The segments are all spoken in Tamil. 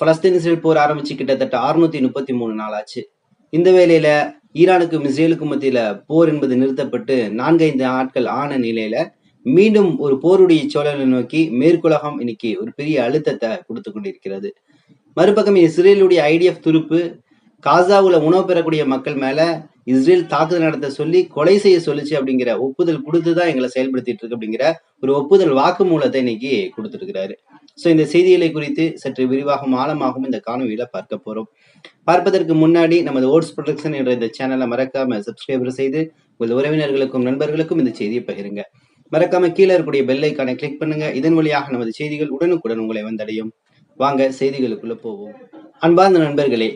பலஸ்தீன் இஸ்ரேல் போர் ஆரம்பிச்சு கிட்டத்தட்ட அறுநூத்தி முப்பத்தி மூணு நாள் ஆச்சு இந்த வேளையில ஈரானுக்கும் இஸ்ரேலுக்கும் மத்தியில போர் என்பது நிறுத்தப்பட்டு நான்கைந்து நாட்கள் ஆன நிலையில மீண்டும் ஒரு போருடைய சோழலை நோக்கி மேற்குலகம் இன்னைக்கு ஒரு பெரிய அழுத்தத்தை கொடுத்து கொண்டிருக்கிறது. மறுபக்கம் இஸ்ரேலுடைய ஐடிஎஃப் துருப்பு காசாவுல உணவு பெறக்கூடிய மக்கள் மேல இஸ்ரேல் தாக்குதல் நடத்த சொல்லி கொலை செய்ய சொல்லுச்சு அப்படிங்கிற ஒப்புதல் கொடுத்துதான் எங்களை செயல்படுத்திட்டு இருக்கு அப்படிங்கிற ஒரு ஒப்புதல் வாக்குமூலத்தை இன்னைக்கு கொடுத்துருக்கிறாரு ஸோ இந்த செய்திகளை குறித்து சற்று விரிவாகவும் ஆழமாகவும் இந்த காணொலியில் பார்க்க போறோம். பார்ப்பதற்கு முன்னாடி நமது ஓட்ஸ் ப்ரொடக்ஷன் என்ற இந்த சேனலை மறக்காம சப்ஸ்கிரைபர் செய்து உங்கள் உறவினர்களுக்கும் நண்பர்களுக்கும் இந்த செய்தியை பகிருங்க. மறக்காம கீழே இருக்கக்கூடிய பெல்லைக்கான கிளிக் பண்ணுங்க. இதன் வழியாக நமது செய்திகள் உடனுக்குடன் உங்களை வந்தடையும். வாங்க செய்திகளுக்குள்ள போவோம். அன்பார்ந்த நண்பர்களே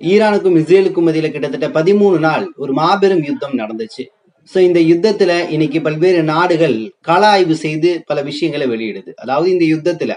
ஈரானுக்கும் இஸ்ரேலுக்கும் மத்தியில கிட்டத்தட்ட பதிமூணு நாள் ஒரு மாபெரும் யுத்தம் நடந்துச்சு. சோ இந்த யுத்தத்துல இன்னைக்கு பல்வேறு நாடுகள் கள ஆய்வு செய்து பல விஷயங்களை வெளியிடுது. அதாவது இந்த யுத்தத்துல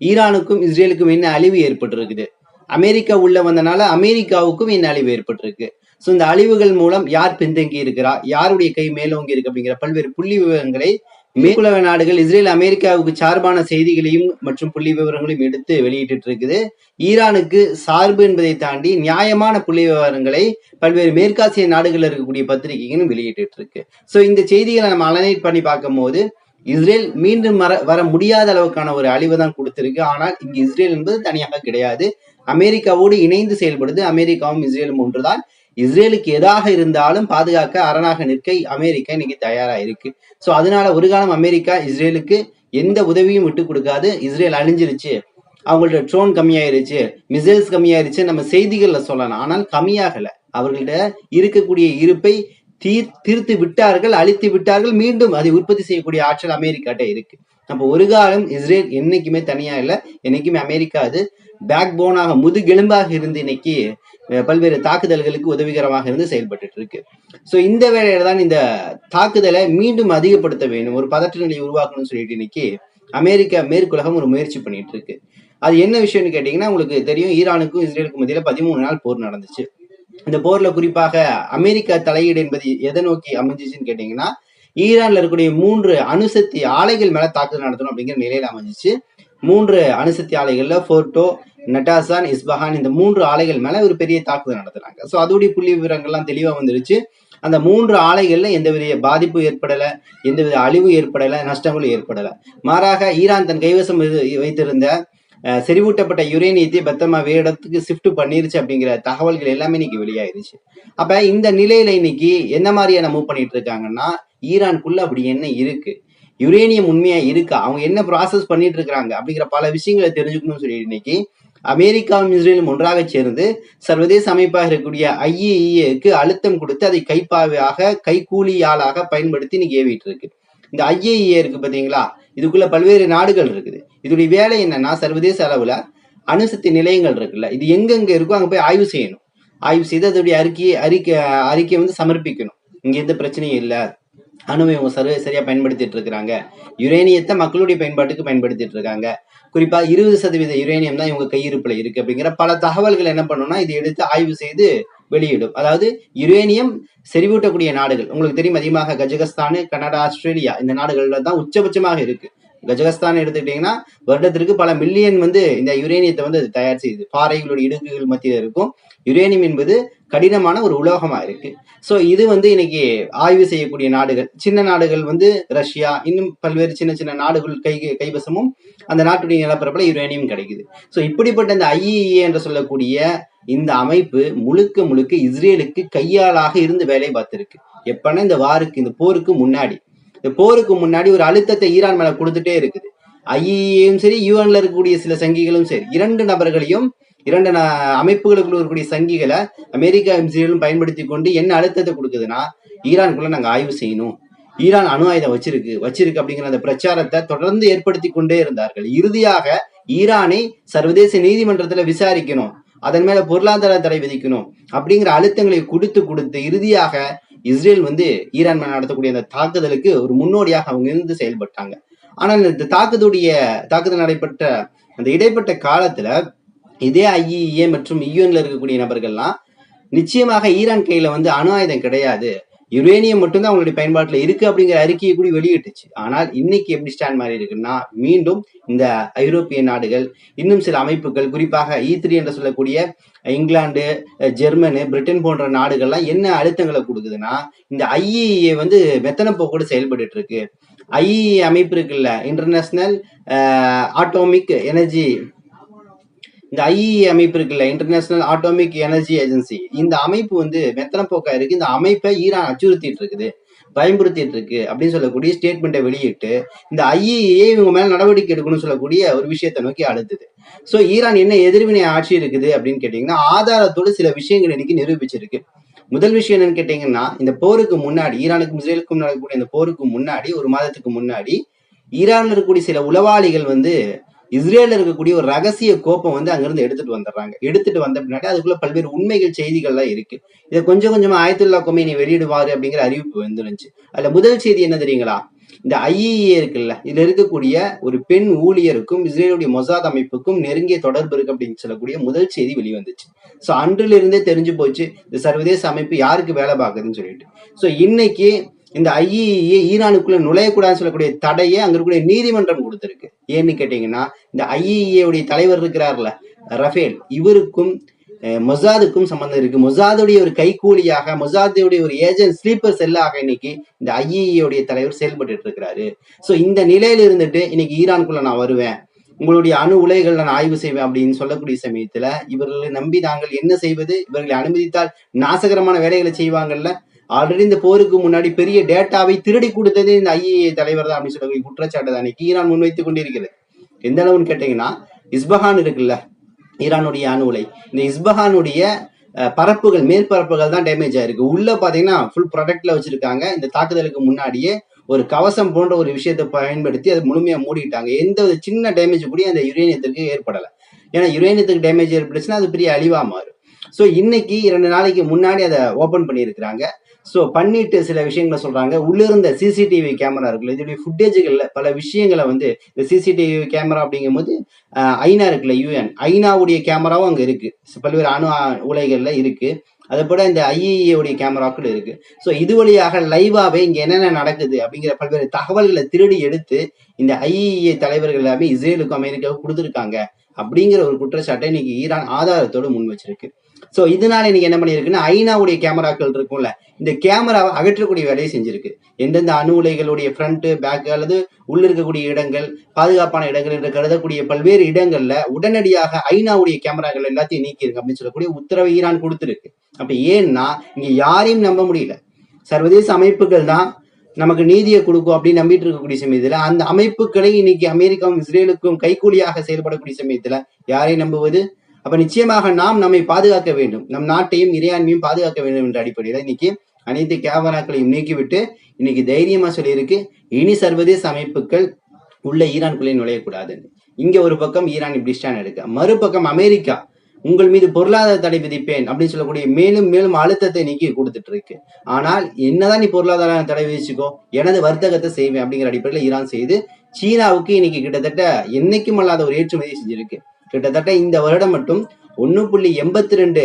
ஈரானுக்கும் இஸ்ரேலுக்கும் என்ன அழிவு ஏற்பட்டிருக்குது? அமெரிக்கா உள்ள வந்தனால அமெரிக்காவுக்கும் என்ன அழிவு ஏற்பட்டிருக்கு? சோ இந்த அழிவுகள் மூலம் யார் பின்தங்கி இருக்கிறா? யாருடைய கை மேலோங்கி இருக்கு அப்படிங்கிற பல்வேறு புள்ளி விவரங்களை மேற்குலக நாடுகள் இஸ்ரேல் அமெரிக்காவுக்கு சார்பான செய்திகளையும் மற்றும் புள்ளி விவரங்களையும் எடுத்து வெளியிட்டு இருக்குது ஈரானுக்கு சார்பு என்பதை தாண்டி நியாயமான புள்ளி விவரங்களை பல்வேறு மேற்காசிய நாடுகளில் இருக்கக்கூடிய பத்திரிகைகளும் வெளியிட்டு இருக்கு சோ இந்த செய்திகளை நம்ம அலனைட் பண்ணி பார்க்கும்போது இஸ்ரேல் மீண்டும் வர வர முடியாத அளவுக்கான ஒரு அழிவை தான் கொடுத்திருக்கு. ஆனால் இங்கு இஸ்ரேல் என்பது தனியாக கிடையாது. அமெரிக்காவோடு இணைந்து செயல்படுது. அமெரிக்காவும் இஸ்ரேலும் ஒன்றுதான். இஸ்ரேலுக்கு எதாக இருந்தாலும் பாதுகாக்க அரணாக நிற்க அமெரிக்கா இன்னைக்கு தயாரா இருக்கு. சோ அதனால ஒரு காலம் அமெரிக்கா இஸ்ரேலுக்கு எந்த உதவியும் விட்டு கொடுக்காது. இஸ்ரேல் அழிஞ்சிருச்சு. அவங்கள்ட்ட ட்ரோன் கம்மியாயிருச்சு. மிசைல்ஸ் கம்மியாயிருச்சு. நம்ம செய்திகளில் சொல்லலாம். ஆனால் கம்மியாகல. அவர்கள்ட்ட இருக்கக்கூடிய இருப்பை தீர் தீர்த்து விட்டார்கள் அழித்து விட்டார்கள் மீண்டும் அதை உற்பத்தி செய்யக்கூடிய ஆற்றல் அமெரிக்காட்ட இருக்கு. நம்ம ஒரு காலம் இஸ்ரேல் என்னைக்குமே தனியா இல்லை என்னைக்குமே அமெரிக்கா அது பேக் போனாக முதுகெலும்பாக இருந்து இன்னைக்கு பல்வேறு தாக்குதல்களுக்கு உதவிகரமாக இருந்து செயல்பட்டு இருக்கு. ஸோ இந்த வேலையில தான் இந்த தாக்குதலை மீண்டும் அதிகப்படுத்த வேண்டும் ஒரு பதற்ற நிலையை உருவாக்கணும்னு சொல்லிட்டு இன்னைக்கு அமெரிக்கா மேற்குலகம் ஒரு முயற்சி பண்ணிட்டு இருக்கு. அது என்ன விஷயம்னு கேட்டீங்கன்னா உங்களுக்கு தெரியும் ஈரானுக்கும் இஸ்ரேலுக்கும் மத்தியில பதிமூணு நாள் போர் நடந்துச்சு. இந்த போர்ல குறிப்பாக அமெரிக்கா தலையீடு என்பது எதை நோக்கி அமைஞ்சிச்சுன்னு கேட்டீங்கன்னா ஈரான்ல இருக்கக்கூடிய மூன்று அணுசக்தி ஆலைகள் மேல தாக்குதல் நடத்தணும் அப்படிங்கிற நிலையில அமைஞ்சிச்சு. மூன்று அணுசக்தி ஆலைகள்ல போர்ட்டோ நட்டாசான் இஸ்பஹான் இந்த மூன்று ஆலைகள் மேல ஒரு பெரிய தாக்குதல் நடத்துறாங்க. ஸோ அதோடைய புள்ளி விவரங்கள்லாம் தெளிவா வந்துருச்சு. அந்த மூன்று ஆலைகள்ல எந்தவித பாதிப்பு ஏற்படல எந்தவித அழிவு ஏற்படல நஷ்டங்களும் ஏற்படல. மாறாக ஈரான் தன் கைவசம் வைத்திருந்த அஹ், செறிவூட்டப்பட்ட யுரேனியத்தை பத்திரமா வேறு இடத்துக்கு ஷிஃப்ட் பண்ணிருச்சு அப்படிங்கிற தகவல்கள் எல்லாமே இன்னைக்கு வெளியாயிருச்சு. அப்ப இந்த நிலையில இன்னைக்கு என்ன மாதிரியான மூவ் பண்ணிட்டு இருக்காங்கன்னா ஈரானுக்குள்ள அப்படி என்ன இருக்கு? யுரேனியம் உண்மையா இருக்கா? அவங்க என்ன ப்ராசஸ் பண்ணிட்டு இருக்காங்க அப்படிங்கிற பல விஷயங்களை தெரிஞ்சுக்கணும்னு சொல்லி இன்னைக்கு அமெரிக்காவும் இஸ்ரேலும் ஒன்றாக சேர்ந்து சர்வதேச அமைப்பாக இருக்கக்கூடிய ஐஏஇஏக்கு அழுத்தம் கொடுத்து அதை கைப்பாவையாக கைகூலியாளாக பயன்படுத்தி இன்னைக்கு ஏவிட்டு இருக்கு. இந்த ஐஏஇஏ இருக்கு பாத்தீங்களா? இதுக்குள்ள பல்வேறு நாடுகள் இருக்குது. இதோடைய வேலை என்னன்னா சர்வதேச அளவுல அணுசக்தி நிலையங்கள் இருக்குல்ல இது எங்கெங்க இருக்கோ அங்க போய் ஆய்வு செய்யணும். ஆய்வு செய்து அதோடைய அறிக்கையை அறிக்கை அறிக்கையை வந்து சமர்ப்பிக்கணும். இங்க எந்த பிரச்சனையும் இல்லை. அணுவை இவங்க சர்வ சரியா பயன்படுத்திட்டு இருக்கிறாங்க. யுரேனியத்தை மக்களுடைய பயன்பாட்டுக்கு பயன்படுத்திட்டு இருக்காங்க. குறிப்பா இருபது சதவீத யுரேனியம் தான் இவங்க கையிருப்புல இருக்கு அப்படிங்கிற பல தகவல்கள் என்ன பண்ணணும்னா இதை எடுத்து ஆய்வு செய்து வெளியிடும். அதாவது யுரேனியம் செறிவூட்டக்கூடிய நாடுகள். உங்களுக்கு தெரியும் அதிகமாக கஜகஸ்தான் கனடா ஆஸ்திரேலியா இந்த நாடுகள்ல தான் உச்சபட்சமாக இருக்கு. கஜகஸ்தான் எடுத்துக்கிட்டீங்கன்னா வருடத்திற்கு பல மில்லியன் வந்து இந்த யுரேனியத்தை வந்து அது தயார் செய்யுது. பாறைகளுடைய இடுக்குகள் மத்தியில் இருக்கும். யுரேனியம் என்பது கடினமான ஒரு உலோகமா இருக்கு. ஸோ இது வந்து இன்னைக்கு ஆய்வு செய்யக்கூடிய நாடுகள். சின்ன நாடுகள் வந்து ரஷ்யா இன்னும் பல்வேறு சின்ன சின்ன நாடுகள் கை கைவசமும் அந்த நாட்டுடைய நிலப்பரப்புல யுரேனியம் கிடைக்குது. ஸோ இப்படிப்பட்ட இந்த ஐஇஏ என்று சொல்லக்கூடிய இந்த அமைப்பு முழுக்க முழுக்க இஸ்ரேலுக்கு கையாளாக இருந்து வேலை பார்த்துருக்கு. எப்பன்னா இந்த வாருக்கு இந்த போருக்கு முன்னாடி. இந்த போருக்கு முன்னாடி ஒரு அழுத்தத்தை ஈரான் மேல கொடுத்துட்டே இருக்குது. ஐஇஏயும் சரி யூஎன்ல இருக்கக்கூடிய சில சங்கிகளும் சரி. இரண்டு நபர்களையும் இரண்டு ந- அமைப்புகளுக்குள்ள இருக்கக்கூடிய சங்கிகளை அமெரிக்கா இஸ்ரேலும் பயன்படுத்தி கொண்டு என்ன அழுத்தத்தை கொடுக்குதுன்னா ஈரானுக்குள்ள நாங்கள் ஆய்வு செய்யணும். ஈரான் அணு ஆயுதம் வச்சிருக்கு வச்சிருக்கு அப்படிங்கிற அந்த பிரச்சாரத்தை தொடர்ந்து ஏற்படுத்தி கொண்டே இருந்தார்கள். இறுதியாக ஈரானை சர்வதேச நீதிமன்றத்துல விசாரிக்கணும். அதன் மேல பொருளாதார தடை விதிக்கணும் அப்படிங்கிற அழுத்தங்களை கொடுத்து கொடுத்து இறுதியாக இஸ்ரேல் வந்து ஈரான் மேல நடத்தக்கூடிய அந்த தாக்குதலுக்கு ஒரு முன்னோடியாக அவங்க இருந்து செயல்பட்டாங்க. ஆனால் இந்த தாக்குதலுடைய தாக்குதல் நடைபெற்ற அந்த இடைப்பட்ட காலத்துல இதே ஐஇஏ மற்றும் யூஎன்ல இருக்கக்கூடிய நபர்கள்லாம் நிச்சயமாக ஈரான் கையில வந்து அணு ஆயுதம் கிடையாது. யுரேனியம் மட்டும்தான் அவங்களுடைய பயன்பாட்டில் இருக்கு அப்படிங்கிற அறிக்கையை கூட வெளியிட்டுச்சு. ஆனால் இன்னைக்கு எப்படி ஸ்டாண்ட் மாறி இருக்குன்னா மீண்டும் இந்த ஐரோப்பிய நாடுகள் இன்னும் சில அமைப்புகள் குறிப்பாக e ஈ த்ரீ என்று சொல்லக்கூடிய இங்கிலாந்து ஜெர்மனு பிரிட்டன் போன்ற நாடுகள்லாம் என்ன அழுத்தங்களை கொடுக்குதுன்னா இந்த ஐஇஏ வந்து மெத்தன போக்கோடு செயல்பட்டு இருக்கு ஐஇஏ அமைப்பு இருக்குல்ல இன்டர்நேஷனல் ஆட்டோமிக் எனர்ஜி இந்த ஐஇ e அமைப்பு இருக்குல்ல இன்டர்நேஷனல் ஆட்டோமிக் எனர்ஜி ஏஜென்சி இந்த அமைப்பு வந்து மெத்தன போக்கா இருக்கு. இந்த அமைப்பை ஈரான் அச்சுறுத்திட்டு இருக்குது பயன்படுத்திட்டு இருக்கு அப்படின்னு சொல்லக்கூடிய ஸ்டேட்மெண்ட்டை வெளியிட்டு இந்த ஐஇஏ e இவங்க மேல நடவடிக்கை எடுக்கணும்னு சொல்லக்கூடிய ஒரு விஷயத்தை நோக்கி அழுத்துது சோ ஈரான் என்ன எதிர்வினை ஆட்சி இருக்குது அப்படின்னு கேட்டீங்கன்னா ஆதாரத்தோடு சில விஷயங்கள் இன்னைக்கு நிரூபிச்சிருக்கு. முதல் விஷயம் என்னன்னு கேட்டீங்கன்னா இந்த போருக்கு முன்னாடி ஈரானுக்கும் இஸ்ரேலுக்கும் நடக்கக்கூடிய இந்த போருக்கு முன்னாடி ஒரு மாதத்துக்கு முன்னாடி ஈரான்ல இருக்கக்கூடிய சில உளவாளிகள் வந்து இஸ்ரேல இருக்கக்கூடிய ஒரு ரகசிய கோப்பம் வந்து அங்கிருந்து எடுத்துட்டு வந்துடுறாங்க. எடுத்துட்டு வந்த பின்னாடி அதுக்குள்ள பல்வேறு உண்மைகள் செய்திகள்லாம் இருக்கு. இதை கொஞ்சம் கொஞ்சமா ஆயத்துல்லா கொமைனி வெளியிடுவாரு அப்படிங்கிற அறிவிப்பு வந்துருந்துச்சு. அதுல முதல் செய்தி என்ன தெரியுங்களா? இந்த ஐஇஏ இருக்குல்ல இதுல இருக்கக்கூடிய ஒரு பெண் ஊழியருக்கும் இஸ்ரேலுடைய மொசாத் அமைப்புக்கும் நெருங்கிய தொடர்பு இருக்கு அப்படின்னு சொல்லக்கூடிய முதல் செய்தி வெளிவந்துச்சு. சோ அன்றிலிருந்தே இருந்தே தெரிஞ்சு போச்சு இந்த சர்வதேச அமைப்பு யாருக்கு வேலை பார்க்குதுன்னு சொல்லிட்டு. சோ இன்னைக்கு இந்த ஐஇஏ ஈரானுக்குள்ள நுழையக்கூடாதுன்னு சொல்லக்கூடிய தடையை அங்க இருக்கக்கூடிய நீதிமன்றம் கொடுத்திருக்கு. ஏன்னு கேட்டீங்கன்னா இந்த ஐஇஏ உடைய தலைவர் இருக்கிறார்ல ரஃபேல் இவருக்கும் மொசாதுக்கும் சம்பந்தம் இருக்கு. மொசாதுடைய ஒரு கைக்கூலியாக மொசாதுடைய ஒரு ஏஜென்ட் ஸ்லீப்பர் செல்லாக இன்னைக்கு இந்த ஐஇஏ உடைய தலைவர் செயல்பட்டு இருக்கிறாரு. சோ இந்த நிலையில இருந்துட்டு இன்னைக்கு ஈரானுக்குள்ள நான் வருவேன். உங்களுடைய அணு உலைகள் நான் ஆய்வு செய்வேன் அப்படின்னு சொல்லக்கூடிய சமயத்துல இவர்களை நம்பி நாங்கள் என்ன செய்வது? இவர்களை அனுமதித்தால் நாசகரமான வேலைகளை செய்வாங்கல்ல? ஆல்ரெடி இந்த போருக்கு முன்னாடி பெரிய டேட்டாவை திருடி கொடுத்ததே இந்த ஐஏஏ தலைவர் தான் அப்படின்னு சொல்லக்கூடிய குற்றச்சாட்டு தான். இன்னைக்கு ஈரான் முன்வைத்துக் கொண்டிருக்கிறது. எந்த அளவுன்னு கேட்டீங்கன்னா இஸ்பஹான் இருக்குல்ல ஈரானுடைய அணு உலை இந்த இஸ்பஹானுடைய பரப்புகள் மேற்பரப்புகள் தான் டேமேஜ் ஆயிருக்கு. உள்ள பாத்தீங்கன்னா ஃபுல் ப்ராடக்ட்ல வச்சிருக்காங்க. இந்த தாக்குதலுக்கு முன்னாடியே ஒரு கவசம் போன்ற ஒரு விஷயத்தை பயன்படுத்தி அதை முழுமையா மூடிட்டாங்க. எந்த ஒரு சின்ன டேமேஜ் கூட அந்த யுரேனியத்துக்கு ஏற்படலை. ஏன்னா யுரேனியத்துக்கு டேமேஜ் ஏற்பட்டுச்சுன்னா அது பெரிய அழிவா மாறும். ஸோ இன்னைக்கு இரண்டு நாளைக்கு முன்னாடி அதை ஓப்பன் பண்ணியிருக்கிறாங்க. ஸோ பண்ணிட்டு சில விஷயங்களை சொல்றாங்க. உள்ள இருந்த சிசிடிவி கேமரா இருக்குல்ல இதோடைய ஃபுட்டேஜுகள்ல பல விஷயங்களை வந்து இந்த சிசிடிவி கேமரா அப்படிங்கும்போது போது ஐநா இருக்குல்ல யூஎன் ஐநாவுடைய கேமராவும் அங்கே இருக்கு. பல்வேறு அணு ஆ- உலைகள்ல இருக்கு. அதை போல இந்த ஐஏஏ கேமராக்கள் இருக்கு. ஸோ இது வழியாக லைவாவே இங்க என்னென்ன நடக்குது அப்படிங்கிற பல்வேறு தகவல்களை திருடி எடுத்து இந்த ஐஏஏ தலைவர்கள் எல்லாமே இஸ்ரேலுக்கும் அமெரிக்காவுக்கும் கொடுத்துருக்காங்க அப்படிங்கிற ஒரு குற்றச்சாட்டை இன்னைக்கு ஈரான் ஆதாரத்தோடு முன் வச்சிருக்கு ஸோ இதனால இன்னைக்கு என்ன பண்ணியிருக்குன்னா ஐநாவுடைய கேமராக்கள் இருக்கும்ல இந்த கேமராவை அகற்றக்கூடிய வேலையை செஞ்சிருக்கு. எந்தெந்த அணு உலைகளுடைய ஃப்ரண்ட் பேக் அல்லது உள்ள இருக்கக்கூடிய இடங்கள் பாதுகாப்பான இடங்கள் என்று கருதக்கூடிய பல்வேறு இடங்கள்ல உடனடியாக ஐநாவுடைய கேமராக்கள் எல்லாத்தையும் நீக்கிருக்கு அப்படின்னு சொல்லக்கூடிய உத்தரவை ஈரான் கொடுத்துருக்கு. அப்படி ஏன்னா இங்க யாரையும் நம்ப முடியல. சர்வதேச அமைப்புகள் தான் நமக்கு நீதியை கொடுக்கும் அப்படின்னு நம்பிட்டு இருக்கக்கூடிய சமயத்துல அந்த அமைப்புகளை இன்னைக்கு அமெரிக்காவும் இஸ்ரேலுக்கும் கைக்கூலியாக செயல்படக்கூடிய சமயத்துல யாரை நம்புவது அப்ப நிச்சயமாக நாம் நம்மை பாதுகாக்க வேண்டும். நம் நாட்டையும் இறையாண்மையும் பாதுகாக்க வேண்டும் என்ற அடிப்படையில இன்னைக்கு அனைத்து கேமராக்களையும் நீக்கிவிட்டு இன்னைக்கு தைரியமா சொல்லியிருக்கு. இனி சர்வதேச அமைப்புகள் உள்ள ஈரான்குள்ளே நுழையக்கூடாதுன்னு இங்க ஒரு பக்கம் ஈரான் இப்படி ஸ்டாண்ட் எடுக்க மறுபக்கம் அமெரிக்கா உங்கள் மீது பொருளாதார தடை விதிப்பேன் அப்படின்னு சொல்லக்கூடிய மேலும் மேலும் அழுத்தத்தை நீக்கி கொடுத்துட்டு இருக்கு. ஆனால் என்னதான் நீ பொருளாதார தடை விதிச்சுக்கோ எனது வர்த்தகத்தை செய்வேன் அப்படிங்கிற அடிப்படையில் ஈரான் செய்து சீனாவுக்கு இன்னைக்கு கிட்டத்தட்ட என்னைக்கும் அல்லாத ஒரு ஏற்றுமதி செஞ்சிருக்கு. கிட்டத்தட்ட இந்த வருடம் மட்டும் ஒன்னு புள்ளி எண்பத்தி ரெண்டு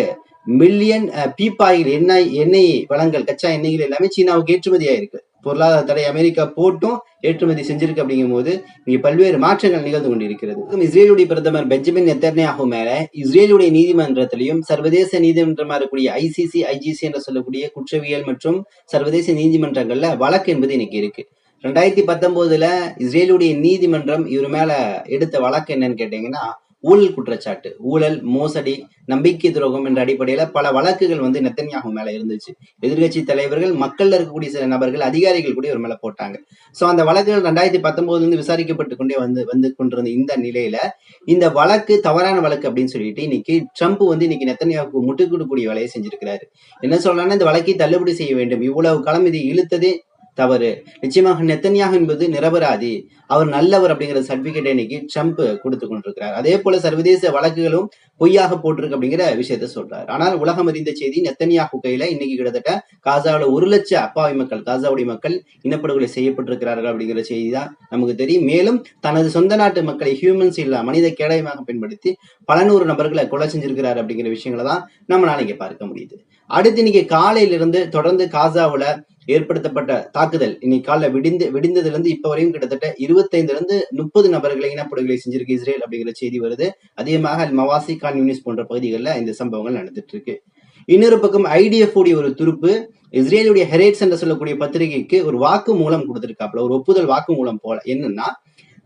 மில்லியன் பீப்பாயில் எண்ணெய் எண்ணெய் வளங்கள் கச்சா எண்ணெய்கள் எல்லாமே சீனாவுக்கு ஏற்றுமதி ஆயிருக்கு பொருளாதார தடை அமெரிக்கா போட்டும் ஏற்றுமதி செஞ்சிருக்கு அப்படிங்கும் போது இங்கே பல்வேறு மாற்றங்கள் நிகழ்ந்து கொண்டிருக்கிறது. இஸ்ரேலுடைய பிரதமர் பெஞ்சமின் நெத்தன்யாகு மேல இஸ்ரேலுடைய நீதிமன்றத்திலையும் சர்வதேச நீதிமன்றமா இருக்கக்கூடிய ஐசிசி ஐஜிசி என்று சொல்லக்கூடிய குற்றவியல் மற்றும் சர்வதேச நீதிமன்றங்கள்ல வழக்கு என்பது இன்னைக்கு இருக்கு. ரெண்டாயிரத்தி பத்தொன்பதுல இஸ்ரேலுடைய நீதிமன்றம் இவர் மேல எடுத்த வழக்கு என்னன்னு கேட்டீங்கன்னா ஊழல் குற்றச்சாட்டு ஊழல் மோசடி நம்பிக்கை துரோகம் என்ற அடிப்படையில பல வழக்குகள் வந்து நெத்தன்யாகு மேல இருந்துச்சு. எதிர்க்கட்சி தலைவர்கள் மக்கள்ல இருக்கக்கூடிய சில நபர்கள் அதிகாரிகள் கூட ஒரு மேல போட்டாங்க. சோ அந்த வழக்குகள் ரெண்டாயிரத்தி பத்தொன்பதுல இருந்து விசாரிக்கப்பட்டு கொண்டே வந்து வந்து கொண்டிருந்த இந்த நிலையில இந்த வழக்கு தவறான வழக்கு அப்படின்னு சொல்லிட்டு இன்னைக்கு ட்ரம்ப் வந்து இன்னைக்கு நெத்தன்யாவுக்கு முட்டுக் கொடுக்கக்கூடிய வேலையை செஞ்சிருக்கிறாரு. என்ன சொல்றாங்கன்னா இந்த வழக்கை தள்ளுபடி செய்ய வேண்டும். இவ்வளவு காலம் இதை இழுத்ததே தவறு. நிச்சயமாக நெத்தன்யாகு என்பது நிரபராதி. அவர் நல்லவர் அப்படிங்கிற சர்டிபிகேட் இன்னைக்கு ட்ரம்ப் கொடுத்து கொண்டிருக்கிறார். அதே போல சர்வதேச வழக்குகளும் பொய்யாக போட்டிருக்கு அப்படிங்கிற விஷயத்த சொல்றாரு. ஆனால் உலகம் அறிந்த செய்தி நெத்தன்யாகு கையில இன்னைக்கு கிட்டத்தட்ட காசாவில் ஒரு லட்ச அப்பாவி மக்கள் காசாவுடைய மக்கள் இனப்படுகொலை செய்யப்பட்டிருக்கிறார்கள் அப்படிங்கிற செய்தி தான் நமக்கு தெரியும். மேலும் தனது சொந்த நாட்டு மக்களை ஹியூமன்ஸ் இல்ல மனித கேடயமாக பயன்படுத்தி பல நூறு நபர்களை கொலை செஞ்சிருக்கிறார் அப்படிங்கிற விஷயங்களை தான் நம்மளால இங்க பார்க்க முடியுது. அடுத்து இன்னைக்கு காலையிலிருந்து தொடர்ந்து காசாவில் ஏற்படுத்தப்பட்ட தாக்குதல். இன்னைக்கு காலைல விடிந்து விடிந்ததுலேருந்து இருந்து இப்ப வரையும் கிட்டத்தட்ட இருபத்தைந்துலேருந்து முப்பது நபர்களை இனப்படுகொலை செஞ்சிருக்கு இஸ்ரேல் அப்படிங்கிற செய்தி வருது. அதிகமாக அல் மவாசி கான் யூனிஸ் போன்ற பகுதிகளில் இந்த சம்பவங்கள் நடந்துட்டு இருக்கு இன்னொரு பக்கம் ஐடிஎஃப் உடைய ஒரு துருப்பு இஸ்ரேலுடைய ஹெரேட்ஸ் என்று சொல்லக்கூடிய பத்திரிகைக்கு ஒரு வாக்கு மூலம் கொடுத்திருக்காப்புல ஒரு ஒப்புதல் வாக்கு மூலம் போல. என்னன்னா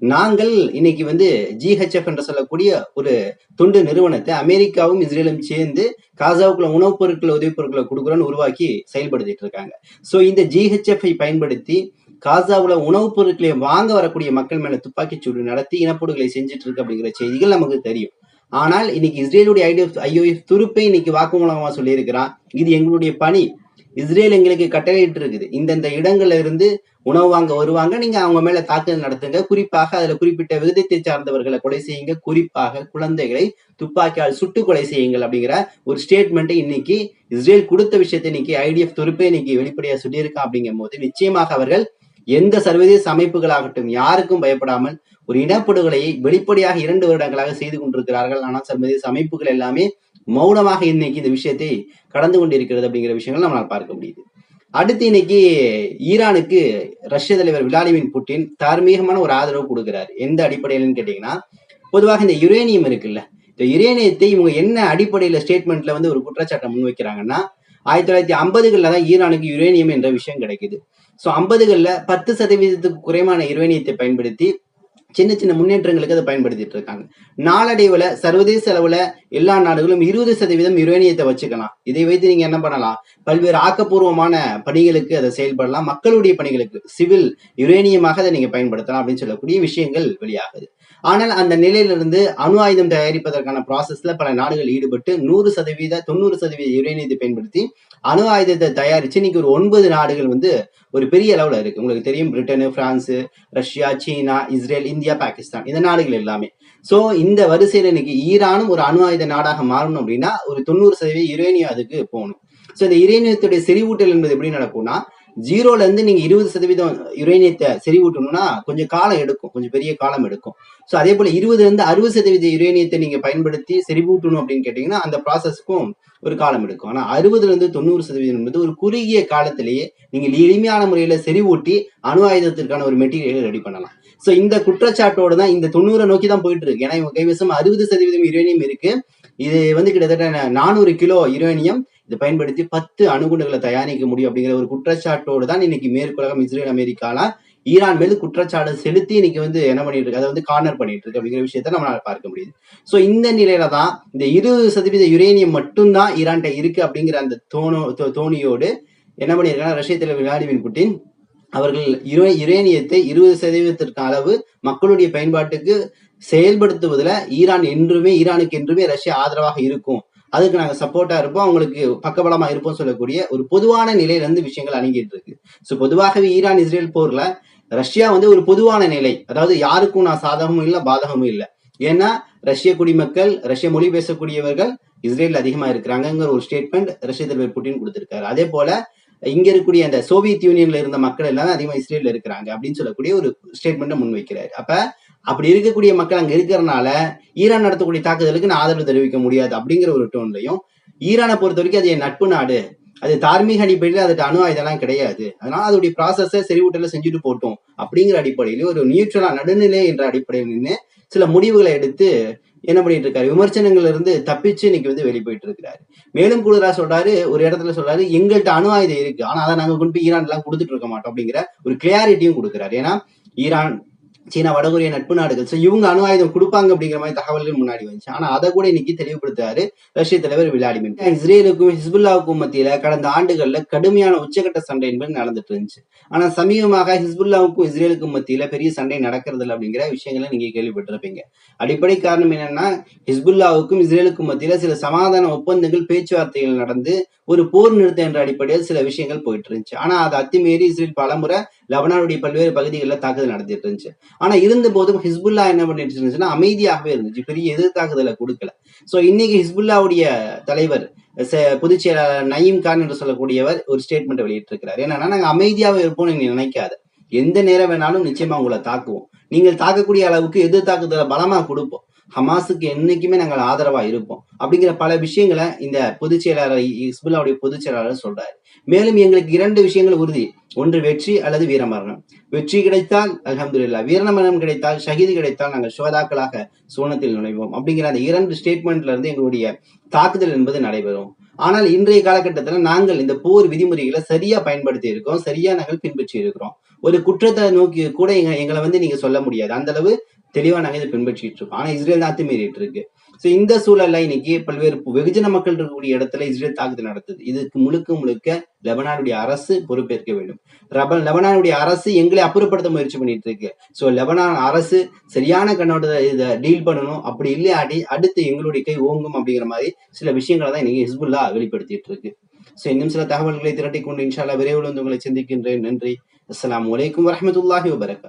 நாங்கள் இன்னைக்கு வந்து ஜிஹெச்எஃப் என்று சொல்லக்கூடிய ஒரு தொண்டு நிறுவனத்தை அமெரிக்காவும் இஸ்ரேலும் சேர்ந்து காசாவுக்குள்ள உணவுப் பொருட்கள் உதவிப் பொருட்களை கொடுக்குறோன்னு உருவாக்கி செயல்படுத்திட்டு இருக்காங்க. ஸோ இந்த ஜிஹெச்எஃப்ஐ பயன்படுத்தி காசாவுல உணவுப் பொருட்களை வாங்க வரக்கூடிய மக்கள் மேல துப்பாக்கிச் சூடு நடத்தி இனப்படுகொலை செஞ்சுட்டு இருக்கு அப்படிங்கிற செய்திகள் நமக்கு தெரியும். ஆனால் இன்னைக்கு இஸ்ரேலுடைய ஐடிஎஃப் ஐஓஎஃப் துருப்பை இன்னைக்கு வாக்குமூலமா சொல்லியிருக்கிறான். இது எங்களுடைய பணி. இஸ்ரேல் எங்களுக்கு கட்டளையிட்டு இருக்குது இந்தந்த இடங்கள்ல இருந்து உணவு வாங்க வருவாங்க. நீங்க அவங்க மேல தாக்குதல் நடத்துங்க. குறிப்பாக அதுல குறிப்பிட்ட விகிதத்தை சார்ந்தவர்களை கொலை செய்யுங்க. குறிப்பாக குழந்தைகளை துப்பாக்கியால் சுட்டு கொலை செய்யுங்கள் அப்படிங்கிற ஒரு ஸ்டேட்மெண்ட்டை இன்னைக்கு இஸ்ரேல் கொடுத்த விஷயத்தை இன்னைக்கு ஐடிஎஃப் துருப்பை இன்னைக்கு வெளிப்படையா சொல்லியிருக்கா அப்படிங்கும் போது நிச்சயமாக அவர்கள் எந்த சர்வதேச அமைப்புகளாகட்டும் யாருக்கும் பயப்படாமல் ஒரு இனப்படுகொலையை வெளிப்படையாக இரண்டு வருடங்களாக செய்து கொண்டிருக்கிறார்கள். ஆனால் சர்வதேச அமைப்புகள் எல்லாமே மௌனமாக இன்னைக்கு இந்த விஷயத்தை கடந்து கொண்டிருக்கிறது அப்படிங்கிற விஷயங்கள் நம்மளால் பார்க்க முடியுது. அடுத்து இன்னைக்கு ஈரானுக்கு ரஷ்ய தலைவர் விளாடிமிர் புட்டின் தார்மீகமான ஒரு ஆதரவு கொடுக்கிறார். எந்த அடிப்படையிலன்னு கேட்டீங்கன்னா பொதுவாக இந்த யுரேனியம் இருக்குல்ல இந்த யுரேனியத்தை இவங்க என்ன அடிப்படையில ஸ்டேட்மெண்ட்ல வந்து ஒரு குற்றச்சாட்டை முன்வைக்கிறாங்கன்னா ஆயிரத்தி தொள்ளாயிரத்தி ஐம்பதுகளில் தான் ஈரானுக்கு யுரேனியம் என்ற விஷயம் கிடைக்குது. ஸோ ஐம்பதுகளில் பத்து சதவீதத்துக்கு குறைவான யுரேனியத்தை பயன்படுத்தி சின்ன சின்ன முன்னேற்றங்களுக்கு அதை பயன்படுத்திட்டு இருக்காங்க. நாளடைவுல சர்வதேச அளவுல எல்லா நாடுகளும் இருபது சதவீதம் யுரேனியத்தை வச்சுக்கலாம். இதை வைத்து நீங்க என்ன பண்ணலாம்? பல்வேறு ஆக்கப்பூர்வமான பணிகளுக்கு அதை செயல்படலாம். மக்களுடைய பணிகளுக்கு சிவில் யுரேனியமாக அதை நீங்க பயன்படுத்தலாம் அப்படின்னு சொல்லக்கூடிய விஷயங்கள் வெளியாகுது. ஆனால் அந்த நிலையிலிருந்து அணு ஆயுதம் தயாரிப்பதற்கான ப்ராசஸ்ல பல நாடுகள் ஈடுபட்டு நூறு சதவீத தொண்ணூறு சதவீத யுரேனியத்தை பயன்படுத்தி அணு ஆயுதத்தை தயாரிச்சு இன்னைக்கு ஒரு ஒன்பது நாடுகள் வந்து ஒரு பெரிய அளவில் இருக்கு. உங்களுக்கு தெரியும் பிரிட்டனு பிரான்ஸு ரஷ்யா சீனா இஸ்ரேல் இந்தியா பாகிஸ்தான் இந்த நாடுகள் எல்லாமே. ஸோ இந்த வரிசையில் இன்னைக்கு ஈரானும் ஒரு அணு ஆயுத நாடாக மாறணும் அப்படின்னா ஒரு தொண்ணூறு சதவீத யுரேனியம் அதுக்கு போகணும். ஸோ இந்த யுரேனியத்துடைய செறிவூட்டல் என்பது எப்படி நடக்கும்னா ஜீரோல இருந்து நீங்க இருபது சதவீதம் யுரேனியத்தை செறிவூட்டணும்னா கொஞ்சம் காலம் எடுக்கும். கொஞ்சம் பெரிய காலம் எடுக்கும். ஸோ அதே போல இருபதுல இருந்து அறுபது சதவீத யுரேனியத்தை நீங்க பயன்படுத்தி செறிவூட்டணும் அப்படின்னு கேட்டீங்கன்னா அந்த ப்ராசஸ்க்கும் ஒரு காலம் எடுக்கும். ஆனா அறுபதுல இருந்து தொண்ணூறு சதவீதம் என்பது ஒரு குறுகிய காலத்திலேயே நீங்கள் எளிமையான முறையில செறிவூட்டி அணு ஆயுதத்திற்கான ஒரு மெட்டீரியலை ரெடி பண்ணலாம். ஸோ இந்த குற்றச்சாட்டோட தான் இந்த தொண்ணூறை நோக்கி தான் போயிட்டு இருக்கு. ஏன்னா இவங்க கைவசம் அறுபது சதவீதம் யுரேனியம் இருக்கு. இது வந்து கிட்டத்தட்ட நானூறு கிலோ யுரேனியம். இதை பயன்படுத்தி பத்து அணுகுண்டுகளை தயாரிக்க முடியும் அப்படிங்கிற ஒரு குற்றச்சாட்டோடு தான் இன்னைக்கு மேற்குலகம் இஸ்ரேல் அமெரிக்காலாம் ஈரான் மீது குற்றச்சாட்டு செலுத்தி இன்னைக்கு வந்து என்ன பண்ணிட்டு இருக்கு அதை வந்து கார்னர் பண்ணிட்டு இருக்கு அப்படிங்கிற விஷயத்த நம்மளால பார்க்க முடியுது. ஸோ இந்த நிலையில தான் இந்த இருபது சதவீத யுரேனியம் மட்டும்தான் ஈரான்கிட்ட இருக்கு அப்படிங்கிற அந்த தோணோ தோ- தோணியோடு என்ன பண்ணியிருக்காங்க? ரஷ்ய தலைவர் விளாடிமிர் புட்டின் அவர்கள் இரு யுரேனியத்தை இருபது சதவீதத்திற்கு அளவு மக்களுடைய பயன்பாட்டுக்கு செயல்படுத்துவதில் ஈரான் என்றுமே ஈரானுக்கு என்றுமே ரஷ்யா ஆதரவாக இருக்கும் அதுக்கு நாங்கள் சப்போர்ட்டா இருப்போம். அவங்களுக்கு பக்கபலமா இருப்போம் சொல்லக்கூடிய ஒரு பொதுவான நிலையிலிருந்து விஷயங்கள் அணுகிட்டு இருக்கு. ஸோ பொதுவாகவே ஈரான் இஸ்ரேல் போர்ல ரஷ்யா வந்து ஒரு பொதுவான நிலை. அதாவது யாருக்கும் நான் சாதகமும் இல்லை பாதகமும் இல்லை. ஏன்னா ரஷ்ய குடிமக்கள் ரஷ்ய மொழி பேசக்கூடியவர்கள் இஸ்ரேல் அதிகமா இருக்கிறாங்கங்கிற ஒரு ஸ்டேட்மெண்ட் ரஷ்ய தலைவர் புட்டின் கொடுத்திருக்காரு. அதே போல இங்க இருக்கக்கூடிய அந்த சோவியத் யூனியன்ல இருந்த மக்கள் எல்லாமே அதிகமா இஸ்ரேல்ல இருக்கிறாங்க அப்படின்னு சொல்லக்கூடிய ஒரு ஸ்டேட்மெண்ட்டை முன்வைக்கிறாரு. அப்ப அப்படி இருக்கக்கூடிய மக்கள் அங்க இருக்கிறனால ஈரான் நடத்தக்கூடிய தாக்குதலுக்கு நான் ஆதரவு தெரிவிக்க முடியாது அப்படிங்கிற ஒரு டோன்லையும் ஈரானை பொறுத்த வரைக்கும் அது என் நட்பு நாடு. அது தார்மீக அடிப்படையில் அதுக்கு அணு ஆயுதம்லாம் கிடையாது. அதனால அதோடைய ப்ராசஸை செறிவூட்டல செஞ்சுட்டு போட்டோம் அப்படிங்கிற அடிப்படையில ஒரு நியூட்ரலா நடுநிலை என்ற அடிப்படையில் நின்று சில முடிவுகளை எடுத்து என்ன பண்ணிட்டு இருக்காரு? விமர்சனங்கள்ல இருந்து தப்பிச்சு இன்னைக்கு வந்து வெளியே போயிட்டு இருக்கிறாரு. மேலும் கூடுதலா சொல்றாரு ஒரு இடத்துல சொல்றாரு எங்கள்கிட்ட அணு ஆயுதம் இருக்கு. ஆனா அதை நாங்க கொண்டு போய் ஈரான் எல்லாம் கொடுத்துட்டு இருக்க மாட்டோம் அப்படிங்கிற ஒரு கிளியாரிட்டியும் கொடுக்குறாரு. ஏன்னா ஈரான் சீனா வடகொரியா நட்பு நாடுகள். ஸோ இவங்க அணு ஆயுதம் கொடுப்பாங்க அப்படிங்கிற மாதிரி தகவல்கள் முன்னாடி வந்துச்சு. ஆனா அதை கூட இன்னைக்கு தெளிவுபடுத்துறாரு ரஷ்ய தலைவர் விளாடிமிர் இஸ்ரேலுக்கும் ஹிஸ்புல்லாவுக்கும் மத்தியில கடந்த ஆண்டுகள்ல கடுமையான உச்சகட்ட சண்டை என்பது நடந்துட்டு இருந்துச்சு. ஆனா சமீபமாக ஹிஸ்புல்லாவுக்கும் இஸ்ரேலுக்கும் மத்தியில பெரிய சண்டை நடக்கிறது இல்லை அப்படிங்கிற விஷயங்களை நீங்க கேள்விப்பட்டிருப்பீங்க. அடிப்படை காரணம் என்னன்னா ஹிஸ்புல்லாவுக்கும் இஸ்ரேலுக்கும் மத்தியில சில சமாதான ஒப்பந்தங்கள் பேச்சுவார்த்தைகள் நடந்து ஒரு போர் நிறுத்தம் என்ற அடிப்படையில் சில விஷயங்கள் போயிட்டு இருந்துச்சு. ஆனா அதை அத்துமீறி இஸ்ரேல் பலமுறை லெபனானுடைய பல்வேறு பகுதிகளில் தாக்குதல் நடத்திட்டு இருந்துச்சு. ஆனா இருந்த போதும் ஹிஸ்புல்லா என்ன பண்ணிட்டு இருந்துச்சுன்னா அமைதியாகவே இருந்துச்சு. பெரிய எதிர் தாக்குதலை கொடுக்கல. சோ இன்னைக்கு ஹிஸ்புல்லாவுடைய தலைவர் ச- பொதுச் செயலாளர் நயீம் கான் என்று சொல்லக்கூடியவர் ஒரு ஸ்டேட்மெண்ட் வெளியிட்டிருக்கிறார். என்னன்னா நாங்க அமைதியாவே இருப்போம்னு நீங்க நினைக்காத. எந்த நேரம் வேணாலும் நிச்சயமா உங்களை தாக்குவோம். நீங்கள் தாக்கக்கூடிய அளவுக்கு எதிர் தாக்குதலை பலமா கொடுப்போம். ஹமாஸுக்கு என்னைக்குமே நாங்கள் ஆதரவா இருப்போம். அப்படிங்கிற பல விஷயங்களை இந்த பொதுச் செயலாளர் ஹிஸ்புல்லாவுடைய பொதுச் செயலாளர் சொல்றாரு. மேலும் எங்களுக்கு இரண்டு விஷயங்கள் உறுதி. ஒன்று வெற்றி அல்லது வீரமரணம் வெற்றி கிடைத்தால் அல்ஹம்துலில்லாஹ் வீரமரணம் கிடைத்தால் ஷஹீது கிடைத்தால் நாங்கள் சுவதாக்களாக சோனத்தில் நுழைவோம். அப்படிங்கிற அந்த இரண்டு ஸ்டேட்மெண்ட்ல இருந்து எங்களுடைய தாக்குதல் என்பது நடைபெறும். ஆனால் இன்றைய காலகட்டத்தில் நாங்கள் இந்த போர் விதிமுறைகளை சரியா பயன்படுத்தி இருக்கோம் சரியா நாங்கள் பின்பற்றி இருக்கிறோம். ஒரு குற்றத்தை நோக்கி கூட எங்க எங்களை வந்து நீங்க சொல்ல முடியாது. அந்த அளவு தெளிவா நாங்கள் இதை பின்பற்றிட்டு இருக்கோம். ஆனா இஸ்ரேல் தான் அத்துமீறிட்டு இருக்கு. சோ இந்த சூழல்ல இன்னைக்கு பல்வேறு வெகுஜன மக்கள் இருக்கக்கூடிய இடத்துல இஸ்ரேல் தாக்குதல் நடத்துது. இதுக்கு முழுக்க முழுக்க லெபனானுடைய அரசு பொறுப்பேற்க வேண்டும். ரப லெபனானுடைய அரசு எங்களை அப்புறப்படுத்த முயற்சி பண்ணிட்டு இருக்கு. சோ லெபனான் அரசு சரியான கண்ணோட்டத்தை இதை டீல் பண்ணணும். அப்படி இல்லையாடி அடுத்து எங்களுடைய கை ஓங்கும் அப்படிங்கிற மாதிரி சில விஷயங்களை தான் இன்னைக்கு ஹிஸ்புல்லா வெளிப்படுத்திட்டு இருக்கு. சோ இன்னும் சில தகவல்களை திரட்டி கொண்டு இன்ஷால்லா விரைவில் வந்து உங்களை சந்திக்கின்றேன். நன்றி. அஸ்லாம் வலைக்கம் வரமத்துல்லாஹி வபரகாத்.